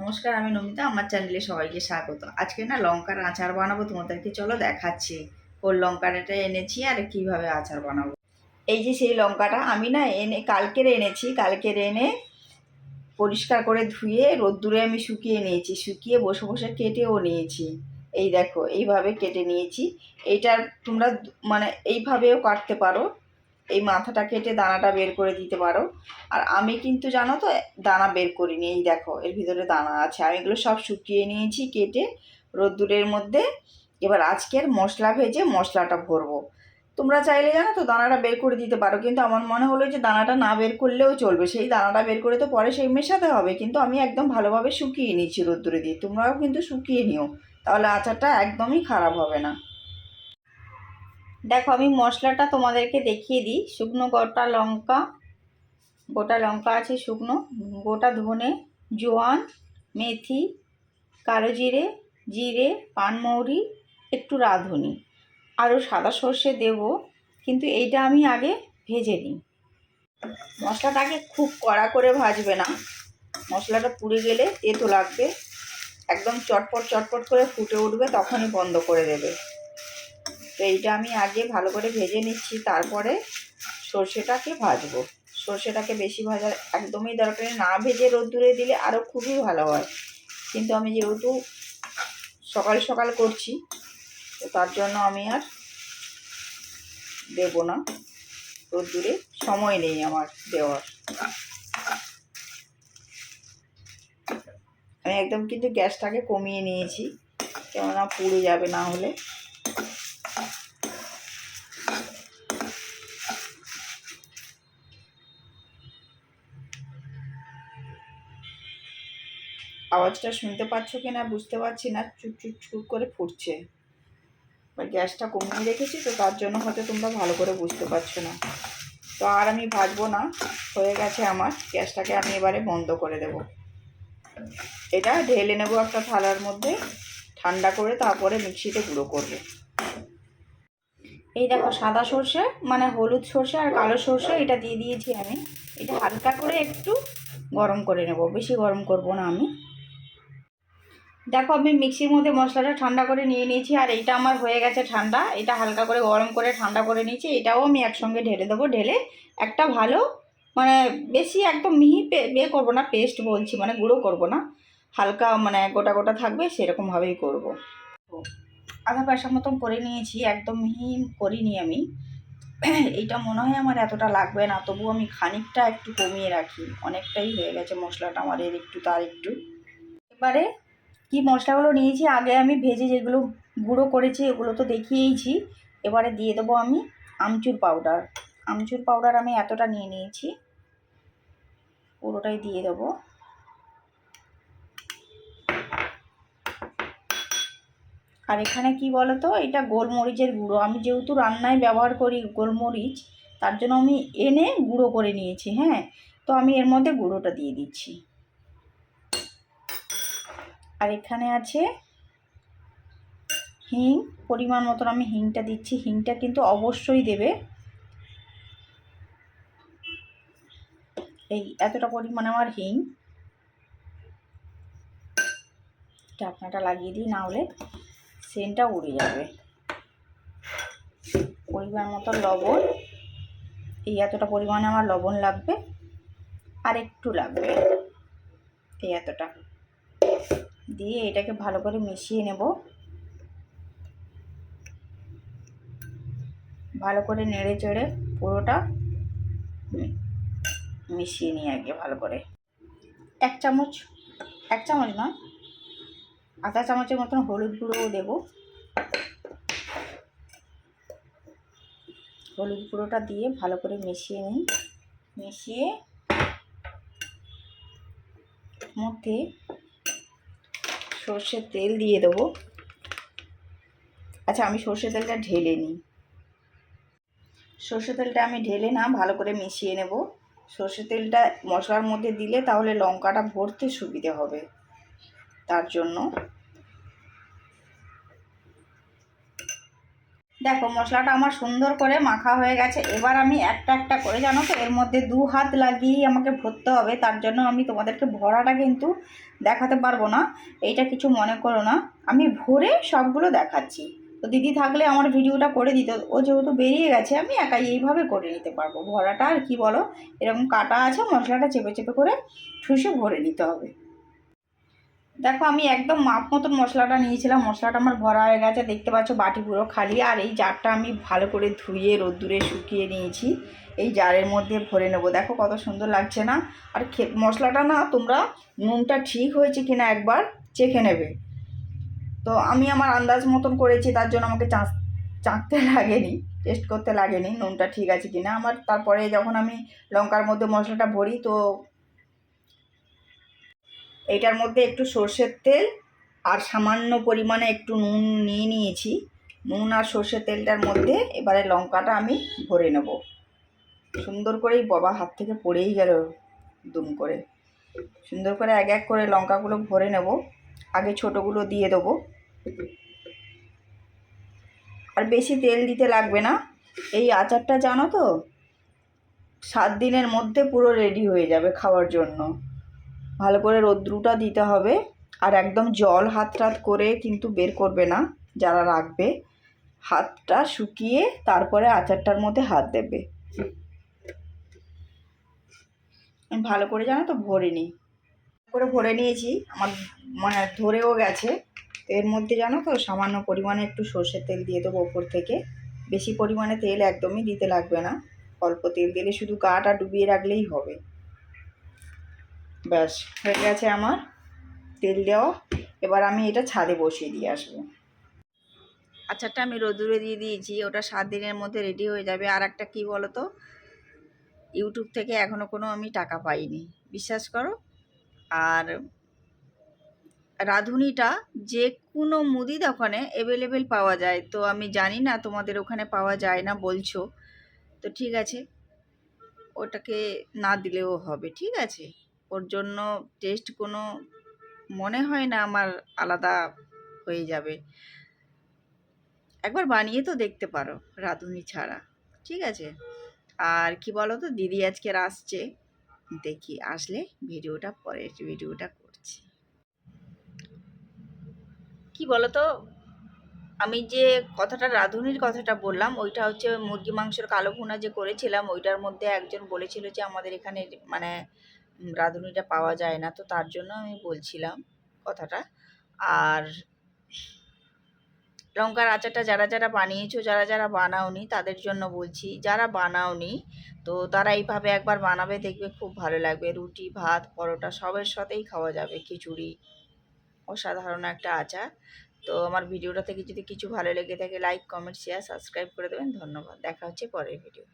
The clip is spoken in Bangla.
নমস্কার, আমি নমিতা, আমার চ্যানেলে সবাইকে স্বাগত। আজকে না লঙ্কার আচার বানাবো, তোমাদেরকে চলো দেখাচ্ছি। কোন লঙ্কাটা এনেছি আর কীভাবে আচার বানাবো। এই যে সেই লঙ্কাটা আমি না এনে, কালকের এনেছি, কালকের এনে পরিষ্কার করে ধুয়ে রোদ্দুরে আমি শুকিয়ে নিয়েছি, শুকিয়ে বসে বসে কেটেও নিয়েছি। এই দেখো, এইভাবে কেটে নিয়েছি। এইটার তোমরা মানে এইভাবেও কাটতে পারো। এই মাথাটা কেটে দানাটা বের করে দিতে পারো। আর আমি কিন্তু জানো তো, দানা বের করিনি, এই দেখো, এর ভিতরে দানা আছে। আমি এগুলো সব শুকিয়ে নিয়েছি, কেটে রোদ্দুরের মধ্যে। এবার আজকের মশলা ভেজে মশলাটা ভরবো। তোমরা চাইলে জানো তো, দানাটা বের করে দিতে পারো, কিন্তু আমার মনে হলো যে দানাটা না বের করলেও চলবে। সেই দানাটা বের করে তো পরে সেই মেশাতে হবে, কিন্তু আমি একদম ভালোভাবে শুকিয়ে নিয়েছি রোদ্দুরে দিয়ে। তোমরাও কিন্তু শুকিয়ে নিও, তাহলে আচারটা একদমই খারাপ হবে না। দেখো, আমি মশলাটা তোমাদেরকে দেখিয়ে দিই। শুকনো গোটা লঙ্কা গোটা লঙ্কা আছে শুকনো, গোটা ধনে, জোয়ান, মেথি, কালো জিরে জিরে, পানমৌরি, একটু রাঁধুনি। আরও সাদা সর্ষে দেব, কিন্তু এইটা আমি আগে ভেজে নিই। মশলাটাকে খুব কড়া করে ভাজবে না। মশলাটা পুড়ে গেলে তেতো লাগবে। একদম চটপট চটপট করে ফুটে উঠবে, তখনই বন্ধ করে দেবে। এইটা আমি আগে ভালো করে ভেজে নিচ্ছি, তারপরে সর্ষেটাকে ভাজবো। সর্ষেটাকে বেশি ভাজার একদমই দরকার না ভেজে রোদ্দুরে দিলে আরও খুবই ভালো হয়। কিন্তু আমি যেহেতু সকাল সকাল করছি, তো তার জন্য আমি আর দেবো না। রোদ্দুরে সময় নেই আমার দেওয়ার। আমি একদম কিন্তু গ্যাসটাকে কমিয়ে নিয়েছি, কেননা পুড়ে যাবে না হলে। আওয়াজটা শুনতে পাচ্ছ কি না বুঝতে পারছি না, চুপ চুপ চুপ করে ফুটছে। গ্যাসটা কমিয়ে রেখেছি তো, তার জন্য হয়তো তোমরা ভালো করে বুঝতে পারছ না। তো আর আমি ভাজবো না, হয়ে গেছে আমার, গ্যাসটাকে আমি এবারে বন্ধ করে দেব। এটা ঢেলে নেব একটা থালার মধ্যে, ঠান্ডা করে তারপরে মিক্সিতে গুঁড়ো করবে। এই দেখো, সাদা সর্ষে মানে হলুদ সর্ষে আর কালো সর্ষে, এটা দিয়ে দিয়েছি আমি। এটা হালকা করে একটু গরম করে নেব, বেশি গরম করব না আমি। দেখো, আমি মিক্সির মধ্যে মশলাটা ঠান্ডা করে নিয়ে নিয়েছি, আর এইটা আমার হয়ে গেছে ঠান্ডা। এটা হালকা করে গরম করে ঠান্ডা করে নিয়েছি, এটাও আমি একসঙ্গে ঢেলে দেবো। ঢেলে একটা ভালো মানে বেশি একদম মিহি বিয়ে করব না, পেস্ট বলছি মানে গুঁড়ো করব না। হালকা মানে গোটা গোটা থাকবে সেরকমভাবেই করব। আধা পয়সা মতন করে নিয়েছি, একদম মিহি করিনি আমি। এইটা মনে হয় আমার এতটা লাগবে না, তবু আমি খানিকটা একটু কমিয়ে রাখি। অনেকটাই হয়ে গেছে মশলাটা আমার এর একটু তার একটু। এবারে কি মশলাগুলো নিয়েছি, আগে আমি ভেজে যেগুলো গুঁড়ো করেছি, এগুলো তো দেখিয়েইছি। এবারে দিয়ে দেবো আমি আমচুর পাউডার আমচুর পাউডার আমি এতটা নিয়ে নিয়েছি। পুরোটাই দিয়ে দেবো। আর এখানে কি বলো তো এটা গোলমরিচের গুঁড়ো। আমি যেহেতু রান্নায় ব্যবহার করি গোলমরিচ, তার জন্য আমি এনে গুঁড়ো করে নিয়েছি হ্যাঁ? তো আমি এর মধ্যে গুঁড়োটা দিয়ে দিচ্ছি। আর এখানে আছে হিং, পরিমাণ মতন আমি হিংটা দিচ্ছি। হিংটা কিন্তু অবশ্যই দেবে। এই এতটা পরিমাণ আমার হিং। ঢাকনাটা লাগিয়ে দিই, না হলে সেন্টটা উড়ে যাবে। পরিমাণ মতো লবণ। এই এতটা পরিমাণে আমার লবণ লাগবে। আর একটু লাগবে। এই এতটা। দিয়ে এটাকে ভালো করে মিশিয়ে নেব। ভালো করে নেড়ে চেড়ে পুরোটা মিশিয়ে নিই আগে ভালো করে। এক চামচ এক চামচ না, আধা চামচের মতন হলুদ গুঁড়োও দেব। হলুদ গুঁড়োটা দিয়ে ভালো করে মিশিয়ে নিই। মিশিয়ে মধ্যে সর্ষের তেল দিয়ে দেবো। আচ্ছা আমি সর্ষের তেলটা ঢেলে নিই। সর্ষের তেলটা আমি ঢেলে না, ভালো করে মিশিয়ে নেব। সর্ষের তেলটা মশলার মধ্যে দিলে তাহলে লঙ্কাটা ভরতে সুবিধে হবে। তার জন্য দেখো, মশলাটা আমার সুন্দর করে মাখা হয়ে গেছে। এবার আমি একটা একটা করে, জানো তো, এর মধ্যে দু হাত লাগিয়েই আমাকে ভরতে হবে। তার জন্য আমি তোমাদেরকে ভরাটা কিন্তু দেখাতে পারব না। এইটা কিছু মনে করো না। আমি ভরে সবগুলো দেখাচ্ছি। তো দিদি থাকলে আমার ভিডিওটা করে দিত। ও যেহেতু বেরিয়ে গেছে, আমি একাই এইভাবে করে নিতে পারব। ভরাটা আর কি বলো? এরকম কাটা আছে, মশলাটা চেপে চেপে করে ঠুসে ভরে নিতে হবে। দেখো, আমি একদম মাপ মতন মশলাটা নিয়েছিলাম। মশলাটা আমার ভরা হয়ে গেছে। দেখতে পাচ্ছ, বাটি পুরো খালি। আর এই জারটা আমি ভালো করে ধুয়ে রোদ্দুরে শুকিয়ে নিয়েছি। এই জারের মধ্যে ভরে নেব। দেখো, কত সুন্দর লাগছে না? আর খে, মশলাটা না, তোমরা নুনটা ঠিক হয়েছে কিনা একবার চেখে নেবে। তো আমি আমার আন্দাজ মতন করেছি, তার জন্য আমাকে চাঁচ চাঁকতে লাগেনি, টেস্ট করতে লাগেনি নুনটা ঠিক আছে কিনা। আমার তারপরে যখন আমি লঙ্কার মধ্যে মশলাটা ভরি, তো এটার মধ্যে একটু সর্ষের তেল আর সামান্য পরিমাণে একটু নুন নিয়ে নিয়েছি। নুন আর সর্ষের তেলটার মধ্যে এবারে লঙ্কাটা আমি ভরে নেব। সুন্দর করেই বাবা হাত থেকে পড়েই গেল দুম করে। সুন্দর করে এক এক করে লঙ্কাগুলো ভরে নেব। আগে ছোটোগুলো দিয়ে দেবো। আর বেশি তেল দিতে লাগবে না। এই আচারটা জানো তো? সাত দিনের মধ্যে পুরো রেডি হয়ে যাবে খাওয়ার জন্য। ভালো করে রোদ্রুটা দিতে হবে। আর একদম জল হাত টাত করে কিন্তু বের করবে না, যারা রাখবে। হাতটা শুকিয়ে তারপরে আচারটার মধ্যে হাত দেবে। ভালো করে জানো তো ভরে নিই করে ভরে নিয়েছি। আমার মানে ধরেও গেছে। এর মধ্যে জানো তো সামান্য পরিমাণে একটু সর্ষের তেল দিয়ে দেবো ওপর থেকে। বেশি পরিমাণে তেল একদমই দিতে লাগবে না। অল্প তেল দিলে শুধু গাটা ডুবিয়ে রাখলেই হবে। ব্যাস, হয়ে গেছে আমার। তেল দেওয়া। এবার আমি এটা ছাদে বসিয়ে দিয়ে আসব। আচারটা আমি রোদুরে দিয়ে দিয়েছি, ওটা সাত দিনের মধ্যে রেডি হয়ে যাবে। আর একটা কী বলো তো ইউটিউব থেকে এখনও কোনো আমি টাকা পাইনি। বিশ্বাস করো? আর রাঁধুনিটা যে কোনো মুদি দোকানে অ্যাভেলেবেল পাওয়া যায়। তো আমি জানি না তোমাদের ওখানে পাওয়া যায় না বলছো। তো ঠিক আছে, ওটাকে না দিলেও হবে, ঠিক আছে? ওর জন্য টেস্ট কোনো মনে হয় না আমার আলাদা হয়ে যাবে। একবার বানিয়ে তো দেখতে পারো, রাঁধুনি ছাড়া, ঠিক আছে? আর কি বলো তো দিদি আজকে আসছে, দেখি, আসলে ভিডিওটা পরের ভিডিওটা করছি। কি বলো তো আমি যে কথাটা, রাঁধুনির কথাটা বললাম, ওইটা হচ্ছে মুরগি মাংসের কালো ভুনা যে করেছিলাম, ওইটার মধ্যে একজন বলেছিল যে আমাদের এখানে মানে রাঁধুনিটা পাওয়া যায় না, তো তার জন্য আমি বলছিলাম কথাটা। আর লঙ্কার আচারটা যারা যারা বানিয়েছো, যারা যারা বানাওনি, তাদের জন্য বলছি, যারা বানাওনি, তো তারা এইভাবে একবার বানাবে, দেখবে খুব ভালো লাগবে। রুটি, ভাত, পরোটা সবের সাথেই খাওয়া যাবে, খিচুড়ি, অসাধারণ একটা আচার। তো আমার ভিডিওটা থেকে যদি কিছু ভালো লেগে থাকে লাইক কমেন্ট শেয়ার সাবস্ক্রাইব করে দেবেন। ধন্যবাদ। দেখা হচ্ছে পরের ভিডিও